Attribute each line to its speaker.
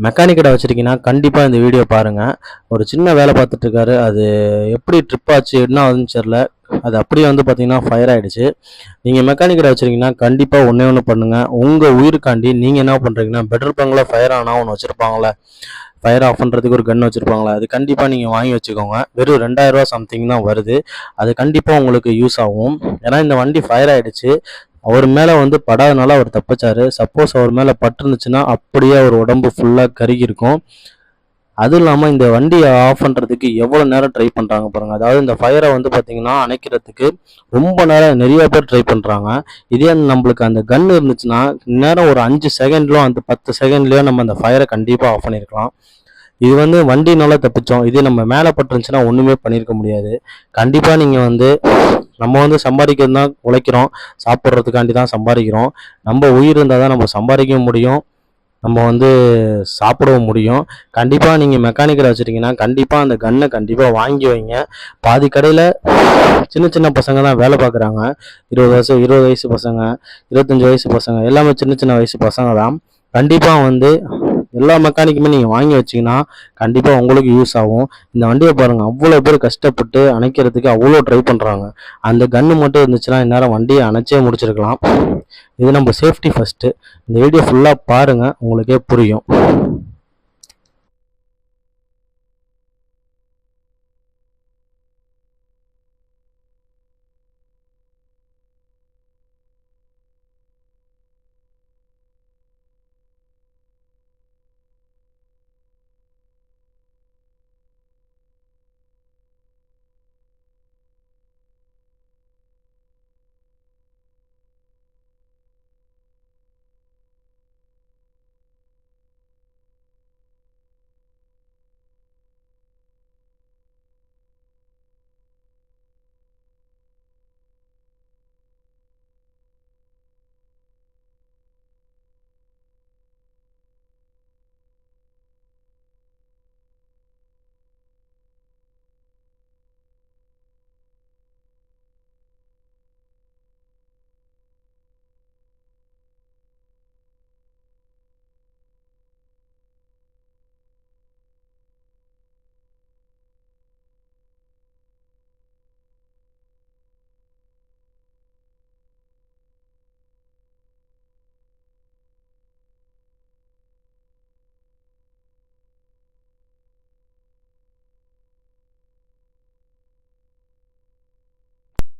Speaker 1: Mechanic கடை வச்சுருக்கீங்கன்னா கண்டிப்பாக இந்த வீடியோ பாருங்கள் ஒரு சின்ன வேலை பார்த்துட்ருக்காரு அது எப்படி ட்ரிப் ஆச்சு என்ன ஆகுதுன்னு தெரில அது அப்படியே வந்து பார்த்தீங்கன்னா ஃபயர் ஆகிடுச்சு நீங்கள் மெக்கானிக் கடை வச்சுருக்கீங்கன்னா கண்டிப்பாக ஒன்றே ஒன்று பண்ணுங்கள் உங்கள் உயிருக்காண்டி நீங்கள் என்ன பண்ணுறீங்கன்னா பெட்ரோல் பங்கில் ஃபயர் ஆனால் ஒன்று வச்சுருப்பாங்களே ஃபயர் ஆஃப் பண்ணுறதுக்கு ஒரு கன் வச்சுருப்பாங்களே அது கண்டிப்பாக நீங்கள் வாங்கி வச்சுக்கோங்க. வெறும் ரெண்டாயிரரூவா சம்திங் தான் வருது. அது கண்டிப்பாக உங்களுக்கு யூஸ் ஆகும். ஏன்னா இந்த வண்டி ஃபயர் ஆகிடுச்சு அவர் மேலே வந்து படாதனால அவர் தப்பிச்சார். சப்போஸ் அவர் மேலே பட்டுருந்துச்சுன்னா அப்படியே அவர் உடம்பு ஃபுல்லாக கருகி இருக்கும் அதுவும் இல்லாமல் இந்த வண்டியை ஆஃப் பண்ணுறதுக்கு எவ்வளோ நேரம் ட்ரை பண்ணுறாங்க பாருங்கள் அதாவது இந்த ஃபயரை வந்து பார்த்திங்கன்னா அணைக்கிறதுக்கு ரொம்ப நேரம் நிறைய பேர் ட்ரை பண்ணுறாங்க இதே நம்மளுக்கு அந்த கன் இருந்துச்சுன்னா நேரம் ஒரு அஞ்சு செகண்ட்லோ அந்த பத்து செகண்ட்லேயோ நம்ம அந்த ஃபயரை கண்டிப்பாக ஆஃப் பண்ணியிருக்கலாம் இது வந்து வண்டினால தப்பிச்சோம் இதே நம்ம மேலே பட்டுருந்துச்சுன்னா ஒன்றுமே பண்ணியிருக்க முடியாது. கண்டிப்பாக நீங்கள் வந்து நம்ம வந்து சம்பாதிக்கிறது தான் உழைக்கிறோம். சாப்பிட்றதுக்காண்டி தான் சம்பாதிக்கிறோம். நம்ம உயிர் இருந்தால் தான் நம்ம சம்பாதிக்கவும் முடியும். நம்ம வந்து சாப்பிடவும் முடியும். கண்டிப்பாக நீங்கள் மெக்கானிக்கல் வச்சுருக்கீங்கன்னா கண்டிப்பாக அந்த கன்னை கண்டிப்பாக வாங்கி வைங்க. பாதி கடையில் சின்ன சின்ன பசங்க தான் வேலை பார்க்குறாங்க. இருபது வயசு இருபது வயசு பசங்க இருபத்தஞ்சி வயசு பசங்க எல்லாமே சின்ன சின்ன வயசு பசங்க தான். கண்டிப்பாக வந்து எல்லா மெக்கானிக்குமே நீங்கள் வாங்கி வச்சிங்கன்னா கண்டிப்பாக உங்களுக்கு யூஸ் ஆகும். இந்த வண்டியை பாருங்கள் அவ்வளோ பேர் கஷ்டப்பட்டு அணைக்கிறதுக்கு அவ்வளோ ட்ரை பண்ணுறாங்க அந்த கன்று மட்டும் இருந்துச்சுன்னா இந்நேரம் வண்டியை அணைச்சே முடிச்சிருக்கலாம். இது நம்ம சேஃப்டி ஃபஸ்ட்டு இந்த வீடியோ ஃபுல்லாக பாருங்கள் உங்களுக்கே புரியும்.